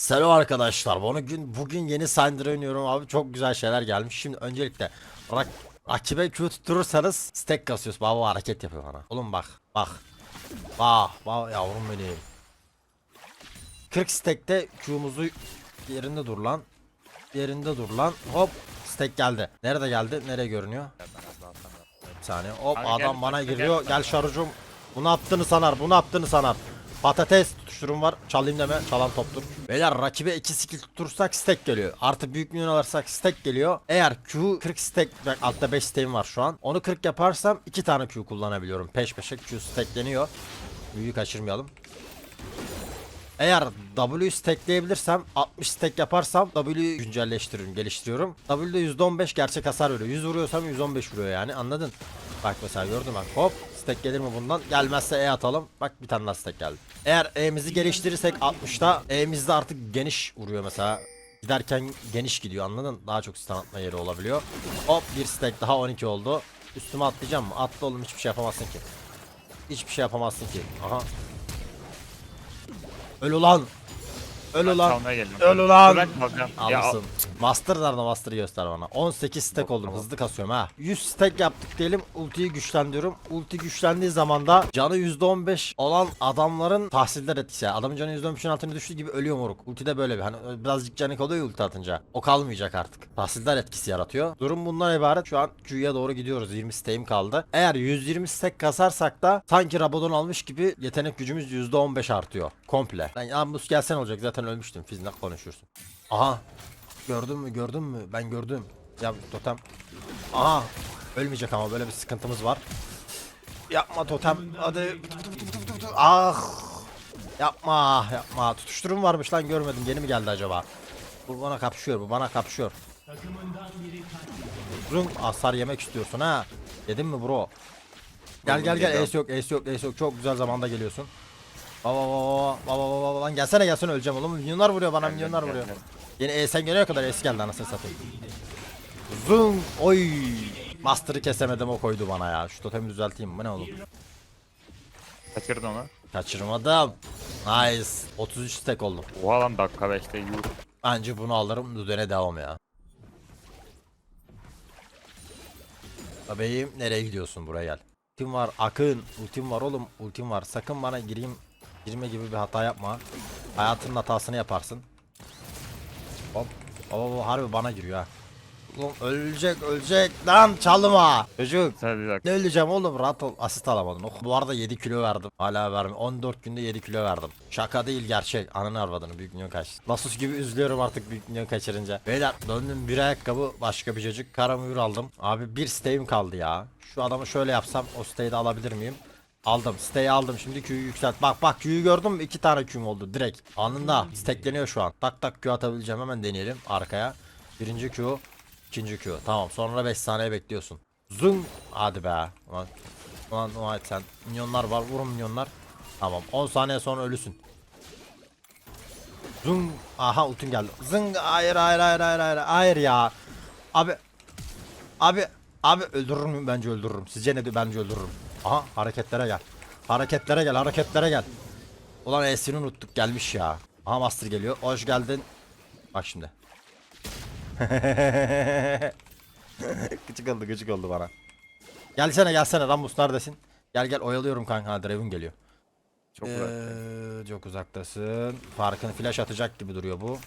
Selam arkadaşlar. Bugün bugün yeni Syndra oynuyorum abi. Çok güzel şeyler gelmiş. Şimdi öncelikle rak rakibe Q tutturursanız stack kasıyoruz. Baba hareket yapıyor bana. Oğlum bak. Bak. Bak. Bak yavrum benim. 40 stack'te Q'muzu yerinde dur lan. Yerinde dur lan. Hop. Stack geldi. Nerede geldi? Nereye görünüyor? Bir saniye. Hop adam bana giriyor. gel. Gel şarjım. Bunu yaptığını sanar. Bunu yaptığını sanar. Patates tutuşturum var. Çalayım deme. Çalan toptur. Beyler rakibe 2 skill tutturursak stack geliyor. Artı büyük milyon alırsak stack geliyor. Eğer Q 40 stack bak altta 5 stack'im var şu an. Onu 40 yaparsam 2 tane Q kullanabiliyorum. Peş peşe Q stackleniyor. Büyüğü kaçırmayalım. Eğer W stackleyebilirsem 60 stack yaparsam W'yu güncelleştiriyorum, geliştiriyorum. W'de %15 gerçek hasar veriyor. 100 vuruyorsam 115 vuruyor yani anladın? Bak mesela gördün bak hop stack gelir mi bundan? Gelmezse E atalım. Bak bir tane daha geldi. Eğer E'mizi geliştirirsek 60'ta E'mizde artık geniş vuruyor mesela. Giderken geniş gidiyor anladın? Daha çok stun atma yeri olabiliyor. Hop bir stack daha 12 oldu. Üstüme atlayacağım mı? Atla oğlum hiçbir şey yapamazsın ki. Hiçbir şey yapamazsın ki. Aha Öl ulan. Öl Ben ulan. çalmaya geldim. Öl ulan. Ya, Alırsın. Master nerede master'ı göster bana. 18 stack oldum hızlı kasıyorum ha. 100 stack yaptık diyelim ultiyi güçlendiriyorum. Ulti güçlendiği zaman da canı %15 olan adamların tahsiller etkisi. Yani Adamın canı %15'in altına düştüğü gibi ölüyor moruk. Ultide böyle bir hani birazcık canı kalıyor ya ulti atınca. O kalmayacak artık. Tahsiller etkisi yaratıyor. Durum bundan ibaret. Şu an Q'ya doğru gidiyoruz. 20 stack'im kaldı. Eğer 120 stack kasarsak da sanki Rabadon almış gibi yetenek gücümüz %15 artıyor. Komple. Ben Ambus gelsen olacak zaten ölmüştüm. Fizne konuşursun. Aha. Gördün mü gördün mü? Ben gördüm. Ya totem. Aha. Ölmeyecek ama böyle bir sıkıntımız var. Yapma totem. Hadi. Ah. Yapma yapma. Tutuşturum varmış lan görmedim. Yeni mi geldi acaba? Bu bana kapışıyor. Bu bana kapışıyor. Uzun hasar yemek istiyorsun ha. Yedin mi bro? Gel gel gel. Ace yok, ace yok, ace yok. Çok güzel zamanda geliyorsun. Baba baba baba baba baba lan gelsene gelsene öleceğim oğlum. Milyonlar vuruyor bana, milyonlar vuruyor. Yeni e sen gelene kadar es geldi anasını satayım. Zoom. Oy. Master'ı kesemedim o koydu bana ya. Şu totemi düzelteyim. Bu ne oğlum? Kaçırdın onu. Kaçırmadım. Nice. 33 stack oldum. Oha lan dakika 5'te yuh. Bence bunu alırım. Düdene devam ya. Bebeğim nereye gidiyorsun buraya gel. Ultim var Akın. Ultim var oğlum. Ultim var. Sakın bana gireyim. Girme gibi bir hata yapma. Hayatının hatasını yaparsın. Hop. Baba harbi bana giriyor ha. Oğlum ölecek ölecek lan çalma. Çocuk. Bak. Ne öleceğim oğlum rahat ol. Asist alamadım. Oh, bu arada 7 kilo verdim. Hala vermiyorum. 14 günde 7 kilo verdim. Şaka değil gerçek. Ananı arvadını büyük milyon kaçtı. Nasus gibi üzülüyorum artık büyük milyon kaçırınca. Beyler döndüm bir ayakkabı başka bir çocuk. Karamuyur aldım. Abi bir stay'im kaldı ya. Şu adamı şöyle yapsam o stay'i de alabilir miyim? Aldım. Stay'i aldım. Şimdi Q'yu yükselt. Bak bak Q'yu gördün mü? İki tane Q'm oldu direkt. Anında. Stackleniyor şu an. Tak tak Q atabileceğim. Hemen deneyelim arkaya. Birinci Q. ikinci Q. Tamam. Sonra 5 saniye bekliyorsun. Zoom. Hadi be. Ulan, ulan, ulan sen. Minyonlar var. Vurun minyonlar. Tamam. 10 saniye sonra ölüsün. Zoom. Aha ultim geldi. Zıng. Hayır hayır hayır hayır hayır. Hayır ya. Abi. Abi. Abi öldürür müyüm? Bence öldürürüm. Sizce ne diyor? Bence öldürürüm. Aha hareketlere gel. Hareketlere gel. Hareketlere gel. Ulan E'sini unuttuk. Gelmiş ya. Aha Master geliyor. Hoş geldin. Bak şimdi. gıcık oldu gıcık oldu bana. Gelsene gelsene Rambus neredesin? Gel gel oyalıyorum kanka. Draven geliyor. Çok uzak. Ee, çok uzaktasın. Farkını flash atacak gibi duruyor bu.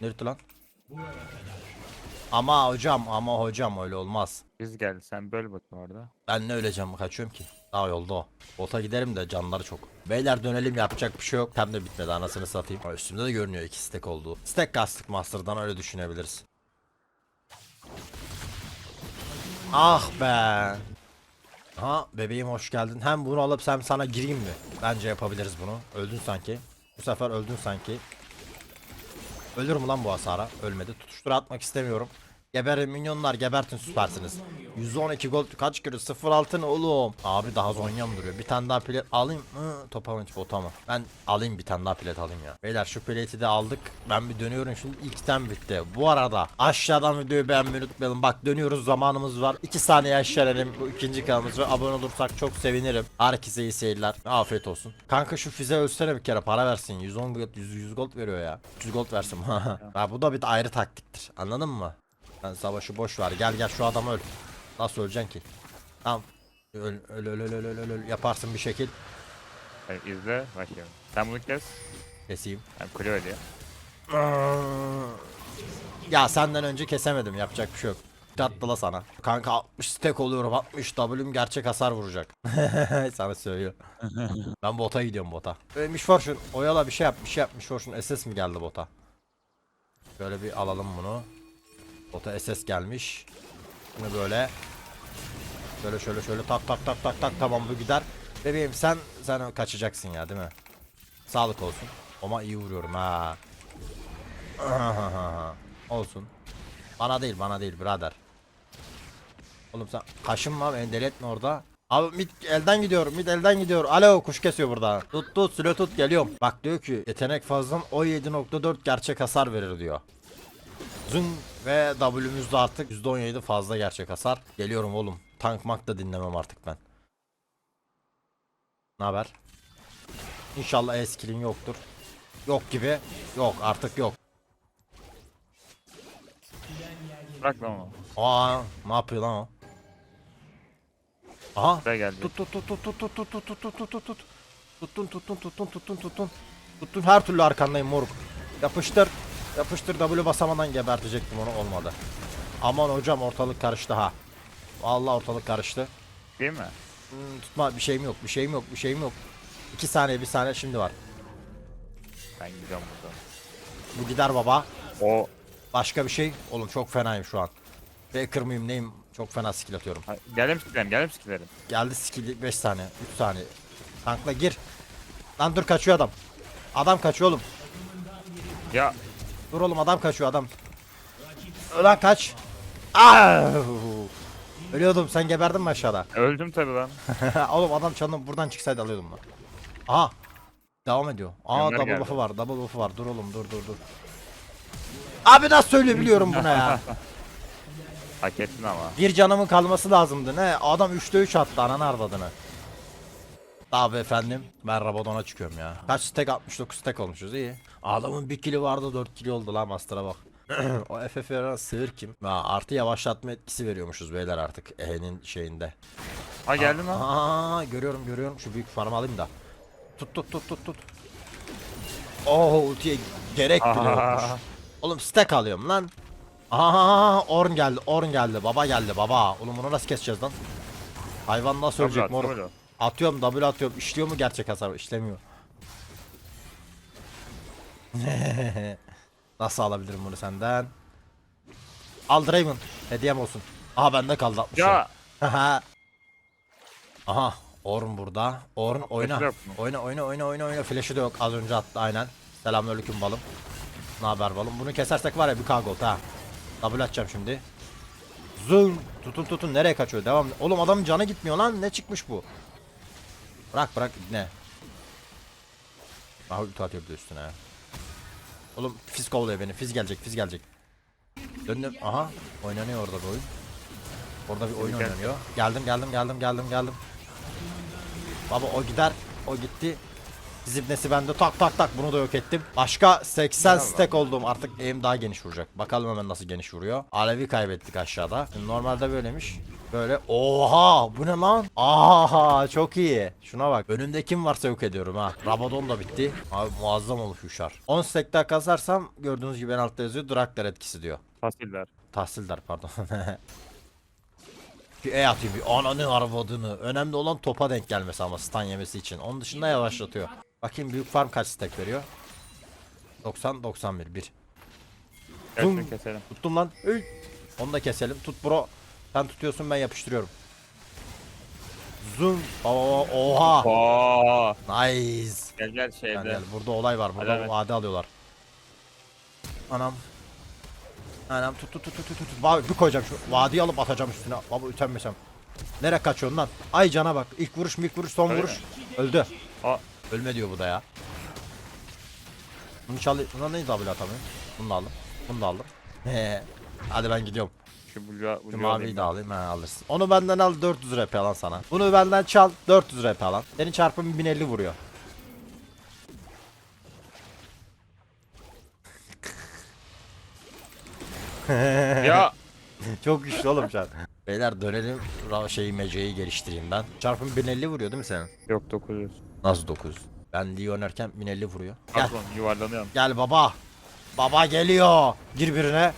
Nerede lan? Ama hocam ama hocam öyle olmaz. Biz geldi sen böl bak orada. Ben ne öleceğim kaçıyorum ki. Daha yolda o. Bota giderim de canları çok. Beyler dönelim yapacak bir şey yok. Hem de bitmedi anasını satayım. Ha, Üstümde de görünüyor iki stack olduğu. Stack kastık Master'dan öyle düşünebiliriz. Ah be. Ha bebeğim hoş geldin. Hem bunu alıp hem sana gireyim mi? Bence yapabiliriz bunu. Öldün sanki. Bu sefer öldün sanki. Ölür mü lan bu hasara? Ölmedi. Tutuştura atmak istemiyorum. Geberin minyonlar gebertin süpersiniz. 112 gold kaç kilo 06 ne oğlum? Abi daha zonyam duruyor. Bir tane daha plet alayım mı? Topamanç bota mı? Ben alayım bir tane daha plet alayım ya. Beyler şu pleti de aldık. Ben bir dönüyorum şimdi ilkten bitti. Bu arada aşağıdan videoyu beğenmeyi unutmayalım. Bak dönüyoruz zamanımız var. 2 saniye aşağıya bu ikinci kanalımız ve abone olursak çok sevinirim. Herkese iyi seyirler. Afiyet olsun. Kanka şu fize ölsene bir kere para versin. 110 gold 100, 100 gold veriyor ya. 300 gold versin. ha, bu da bir ayrı taktiktir. Anladın mı? Sen savaşı boş ver. Gel gel şu adamı öl. Nasıl öleceksin ki? Tamam. Öl öl öl öl öl öl. Yaparsın bir şekil. Evet, izle bakayım. Sen bunu kes. Keseyim. Ben kule öyle. Ya senden önce kesemedim. Yapacak bir şey yok. Tatlı la sana. Kanka 60 stack oluyorum. 60 W'm gerçek hasar vuracak. sana söylüyor. ben bota gidiyorum bota. Ee, Mish Fortune oyala bir şey yap. Bir şey yap. Mish Fortune SS mi geldi bota? Şöyle bir alalım bunu. Bota SS gelmiş. Bunu böyle. Şöyle şöyle şöyle tak tak tak tak tak tamam bu gider. Bebeğim sen sen kaçacaksın ya değil mi? Sağlık olsun. Ama iyi vuruyorum ha. Olsun. Bana değil bana değil birader. Oğlum sen kaşınma beni deli etme orada. Abi mid elden gidiyor mid elden gidiyor. Alo kuş kesiyor burada. Tut tut süre tut geliyorum. Bak diyor ki yetenek fazlan 17.4 gerçek hasar verir diyor. Zın ve W'müzde artık %17 fazla gerçek hasar. Geliyorum oğlum. Tank mak da dinlemem artık ben. Ne haber? İnşallah eskilin yoktur. Yok gibi. Yok artık yok. Bırak lan onu. Aa ne yapıyor lan o? Aha. Buraya geldi. Tut tut tut tut tut tut tut tut tut tut tut tut. Tuttun tuttun tuttun tuttun tuttun. Tuttun her türlü arkandayım moruk. Yapıştır. Yapıştır W basamadan gebertecektim onu olmadı. Aman hocam ortalık karıştı ha. Vallahi ortalık karıştı. Değil mi? Hmm, tutma bir şeyim yok bir şeyim yok bir şeyim yok. 2 saniye bir saniye şimdi var. Ben gidiyorum buradan. Bu gider baba. O Başka bir şey. Oğlum çok fenayım şu an. Faker mıyım neyim? Çok fena skill atıyorum. Ha, Geldim skillerim, geldim skillerim. Geldi skill 5 saniye, 3 saniye. Tankla gir. Lan dur kaçıyor adam. Adam kaçıyor oğlum. Ya Dur oğlum adam kaçıyor adam. Ulan kaç. Aa! Ölüyordum sen geberdin mi aşağıda? öldüm tabi lan. oğlum adam çalın buradan çıksaydı alıyordum ben. Aha. Devam ediyor. Aa Gönder double geldi. buff'ı var double buff'ı var. Dur oğlum dur dur dur. Abi nasıl söyleyebiliyorum buna ya? Hak ettin ama. Bir canımın kalması lazımdı ne? Adam 3'te 3 attı ananı arvadını. Abi efendim ben Rabadon'a çıkıyorum ya. Kaç stack 69 stack olmuşuz iyi. Adamın 1 kili vardı 4 kili oldu lan Master'a bak. o FF veren sığır kim? Ha, artı yavaşlatma etkisi veriyormuşuz beyler artık E'nin şeyinde. Ha geldin lan. Aa görüyorum görüyorum şu büyük farmı alayım da. Tut tut tut tut tut. Oh ultiye gerek bile yokmuş. Oğlum stack alıyorum lan. Aha Orn geldi Orn geldi baba geldi baba. Oğlum bunu nasıl keseceğiz lan? Hayvan nasıl ölecek moruk? Atıyorum double atıyorum. İşliyor mu gerçek hasar? İşlemiyor. nasıl alabilirim bunu senden? Al Draven. Hediyem olsun. Aha bende kaldı 60 Ya. Aha. Orn burada. Orn oyna. Oyna oyna oyna oyna oyna. Flash'ı da yok. Az önce attı aynen. Selamünaleyküm balım. Ne haber balım? Bunu kesersek var ya bir kagolt ha. Double atacağım şimdi. Zoom. Tutun tutun nereye kaçıyor? Devam. Oğlum adamın canı gitmiyor lan. Ne çıkmış bu? Bırak bırak ne? Aha ulti atıyor bir de üstüne. Oğlum fiz kovalıyor beni. Fiz gelecek fiz gelecek. Döndüm. Aha. Oynanıyor orada bir oyun. Orada bir oyun oynanıyor. Geldim geldim geldim geldim geldim. Baba o gider. O gitti. Zibnesi bende tak tak tak bunu da yok ettim. Başka 80 Bravo. stack oldum artık aim daha geniş vuracak. Bakalım hemen nasıl geniş vuruyor. Alevi kaybettik aşağıda. Normalde böylemiş. Böyle oha bu ne lan? Aha çok iyi. Şuna bak. Önümde kim varsa yok ediyorum ha. Rabadon da bitti. Abi muazzam olmuş şu şar. 10 stack daha kazarsam gördüğünüz gibi en altta yazıyor. Draklar etkisi diyor. Tahsiller. Tahsildar pardon. bir E atayım bir ananı arvadını. Önemli olan topa denk gelmesi ama stun yemesi için. Onun dışında yavaşlatıyor. Bakayım büyük farm kaç stack veriyor? 90 91 1. Gel Zoom. şunu keselim. Tuttum lan. Ey! Onu da keselim. Tut bro. Sen tutuyorsun ben yapıştırıyorum. Zoom. Oo, oha. Oo. Nice. Gel gel Gel, şeyde. gel. Burada olay var. Burada hadi. vade alıyorlar. Anam. Anam tut tut tut tut tut. tut. Va- Bir koyacağım şu vadiyi alıp atacağım üstüne. Baba ütenmesem. Nereye kaçıyorsun lan? Ay cana bak. İlk vuruş ilk vuruş son Öyle vuruş. Öldü. Aa, Ölme diyor bu da ya. Bunu çalı... Buna neyi double atamıyorum? Bunu da aldım. Bunu da aldım. Hadi ben gidiyorum. şu blue, Şu blue maviyi de ben. alayım ha alırsın. Onu benden al 400 RP alan sana. Bunu benden çal 400 RP alan. Senin çarpımın 1050 vuruyor. Ya Çok güçlü oğlum çarp. Beyler dönelim şeyi meceyi geliştireyim ben. Çarpım 1050 vuruyor değil mi senin? yok 900. Nasıl 9? Ben Lee oynarken 1050 vuruyor. Gel. Patron yuvarlanıyorum. Gel baba. Baba geliyor. Gir birine.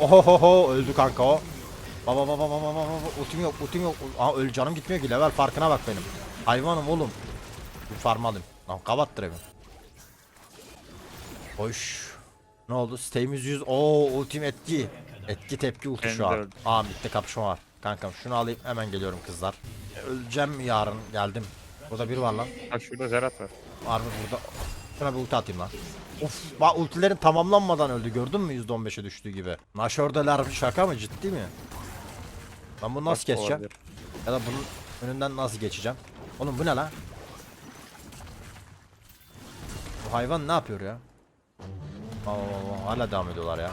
Ohohoho öldü kanka o. Baba baba baba baba baba ultim yok ultim yok. Aa öl canım gitmiyor ki level farkına bak benim. Hayvanım oğlum. Bir farm alayım. Lan kapattır evim. Hoş. Ne oldu? Sitemiz 100. Oo ultim etki. Etki tepki ulti şu an. Aa bitti kapışma var. Kankam şunu alayım hemen geliyorum kızlar. Öleceğim yarın geldim. Burada bir var lan. Bak şurada Zerat var. Var mı burada? Şuna bir ulti atayım lan. Of bak ultilerin tamamlanmadan öldü gördün mü %15'e düştüğü gibi. Naşördeler şaka mı ciddi mi? Ben bunu nasıl Bak, olabilir. Ya da bunun önünden nasıl geçeceğim? Oğlum bu ne lan? Bu hayvan ne yapıyor ya? Aa, hala devam ediyorlar ya.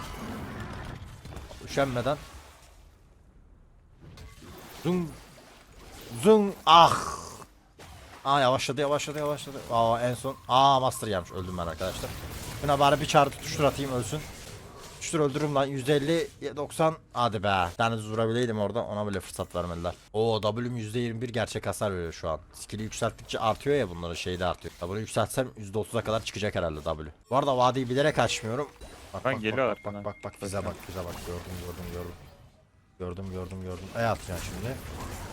Üşenmeden. Zung. Zung. Ah. Aa yavaşladı yavaşladı yavaşladı. Aa en son. Aa master gelmiş. Öldüm ben arkadaşlar. Buna bari bir çağrı tutuştur atayım ölsün. Tutuştur öldürürüm lan. 150 90. Hadi be. Bir tane vurabileydim orada. Ona bile fırsat vermediler. Oo W'm %21 gerçek hasar veriyor şu an. Skill'i yükselttikçe artıyor ya bunların şeyi de artıyor. W'yu yükseltsem %30'a kadar çıkacak herhalde W. Bu arada vadiyi bilerek açmıyorum. Bak bak, geliyorlar bak, bak bak bak bize bak bize bak gördüm gördüm gördüm. Gördüm gördüm gördüm. E atacaksın şimdi.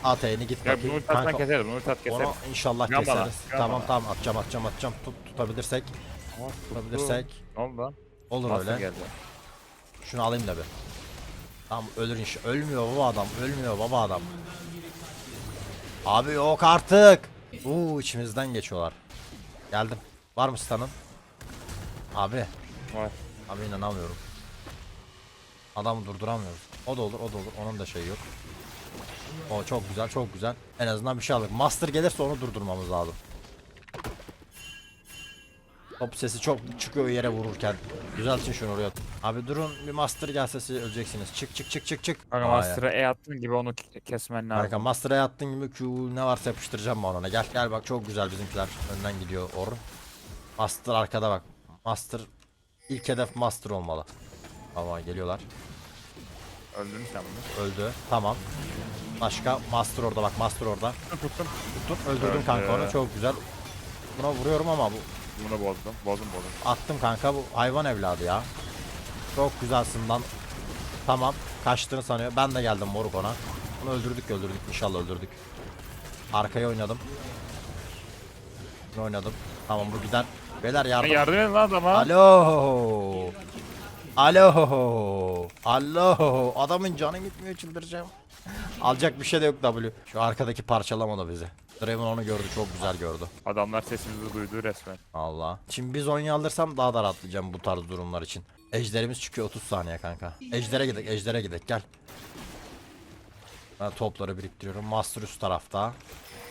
At E'ni git Ya bakayım. bunu ulti atsan Kanka, keseriz. Bunu ulti at keseriz. onu inşallah bana, keseriz. yan tamam bana. tamam atacağım atacağım atacağım. Tut tutabilirsek. Tutabilirsek. Ne oldu lan? Olur öyle. geldi. Şunu alayım da bir. Tamam ölür inş. Ölmüyor baba adam. Ölmüyor baba adam. Abi yok artık. Uuu içimizden geçiyorlar. Geldim. Var mı stun'ın? Abi. Var. Abi inanamıyorum. Adamı durduramıyoruz. O da olur, o da olur. Onun da şeyi yok. O çok güzel, çok güzel. En azından bir şey aldık. Master gelirse onu durdurmamız lazım. Top sesi çok çıkıyor yere vururken. Düzeltin şunu oraya. Abi durun bir master gelse siz öleceksiniz. Çık çık çık çık çık. Kanka Aa. Master'a E attığın gibi onu ke- kesmen lazım. Kanka Master'a attığın gibi Q ne varsa yapıştıracağım ben ona. Gel gel bak çok güzel bizimkiler. Önden gidiyor Or. Master arkada bak. Master ilk hedef Master olmalı. Ama geliyorlar. Öldün mü sen bunu? Öldü. Tamam. Başka Master orada bak Master orada. Tuttum. Tut öldürdüm Öldü. kanka onu çok güzel. Buna vuruyorum ama bu Bunu bozdum. Bozdum bozdum. attım kanka bu hayvan evladı ya. Çok güzelsin lan. Tamam kaçtığını sanıyor. Ben de geldim moruk ona. Bunu öldürdük öldürdük inşallah öldürdük. Arkaya oynadım. Bunu oynadım. Tamam bu gider. Beyler yardım. yardım edin lan adama. Alo. Alo. Alo. Adamın canı gitmiyor çıldıracağım. Alacak bir şey de yok W. Şu arkadaki parçalama da bizi. Draven onu gördü çok güzel gördü. Adamlar sesimizi duydu resmen. Allah. Şimdi biz oyunu alırsam daha da rahatlayacağım bu tarz durumlar için. Ejderimiz çıkıyor 30 saniye kanka. Ejdere gidek, ejdere gidek gel. Ben topları biriktiriyorum. Master üst tarafta.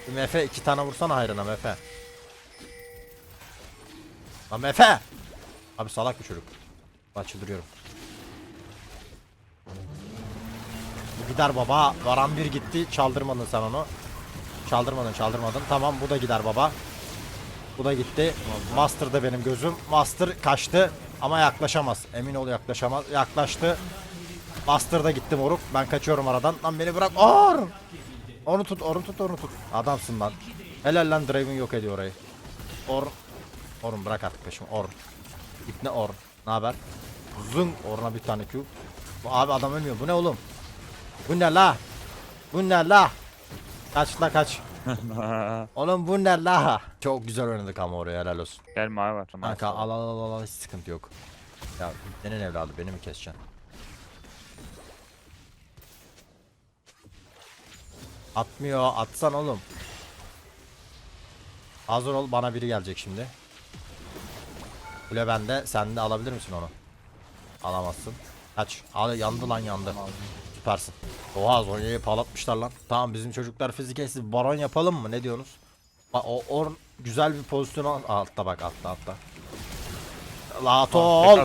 Bir Mefe iki tane vursana hayrına Mefe. Lan Mefe! Abi salak bir çocuk. Bak gider baba. Varan bir gitti. Çaldırmadın sen onu. Çaldırmadın çaldırmadın. Tamam bu da gider baba. Bu da gitti. Master da benim gözüm. Master kaçtı ama yaklaşamaz. Emin ol yaklaşamaz. Yaklaştı. Master da gitti moruk. Ben kaçıyorum aradan. Lan beni bırak. Orn! Onu tut, onu tut, onu tut. Adamsın lan. Helal lan Draven yok ediyor orayı. Orn. Orn bırak artık peşimi. Orn. İpne Orn. Ne haber? Zung. Orn'a bir tane Q. Bu abi adam ölmüyor. Bu ne oğlum? Bu ne la? Bu ne la? Kaç la kaç. Oğlum bu ne la? Çok güzel oynadık ama oraya helal olsun. Gel mavi var. Kanka al al al al hiç sıkıntı yok. Ya senin evladı beni mi keseceksin? Atmıyor atsan oğlum. Hazır ol bana biri gelecek şimdi. Kule bende sen de alabilir misin onu? Alamazsın. Kaç. Abi yandı lan yandı. Süpersin. Oha Zonya'yı palatmışlar lan. Tamam bizim çocuklar fizik baron yapalım mı? Ne diyorsunuz? Bak o or güzel bir pozisyon al. Altta bak altta altta. Lato ol.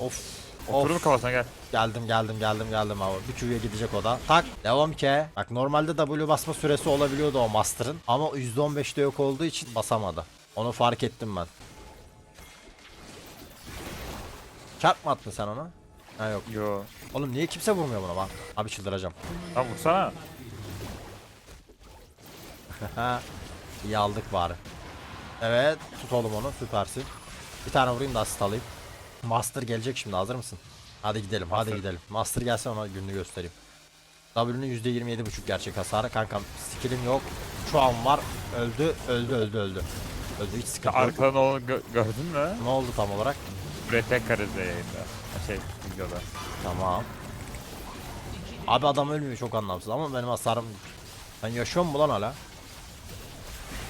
Of. Oturur mu kafasına gel. Geldim geldim geldim geldim abi. Bir Q'ya gidecek o da. Tak. Devam ki. Bak normalde W basma süresi olabiliyordu o Master'ın. Ama %15'te yok olduğu için basamadı. Onu fark ettim ben. Çarp mı attın sen ona? Ha yok. Yo. Oğlum niye kimse vurmuyor buna bak. Abi çıldıracağım. Lan vursana. İyi aldık bari. Evet tut oğlum onu süpersin. Bir tane vurayım da asist alayım. Master gelecek şimdi hazır mısın? Hadi gidelim hadi Hazır. gidelim. Master gelsin ona gününü göstereyim. W'nun %27.5 gerçek hasarı kankam. Skill'im yok. Şu an var. Öldü öldü öldü öldü. Öldü hiç sıkıntı yok. Arkadan onu gö- gördün mü? Ne oldu tam olarak? Buraya tek karizde yayında. Şey videoda. Tamam. Abi adam ölmüyor çok anlamsız ama benim hasarım... Sen yaşıyor musun lan hala?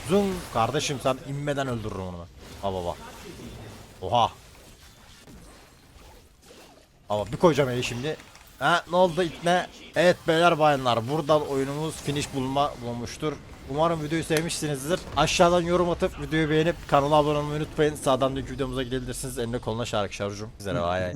Zung kardeşim sen inmeden öldürürüm onu ben. Ha baba. Oha. Ama bir koyacağım eli şimdi. Ha ne oldu itne? Evet beyler bayanlar buradan oyunumuz finish bulma bulmuştur. Umarım videoyu sevmişsinizdir. Aşağıdan yorum atıp videoyu beğenip kanala abone olmayı unutmayın. Sağdan da videomuza gidebilirsiniz. Eline koluna şarkı şarjım. Güzel ay ay.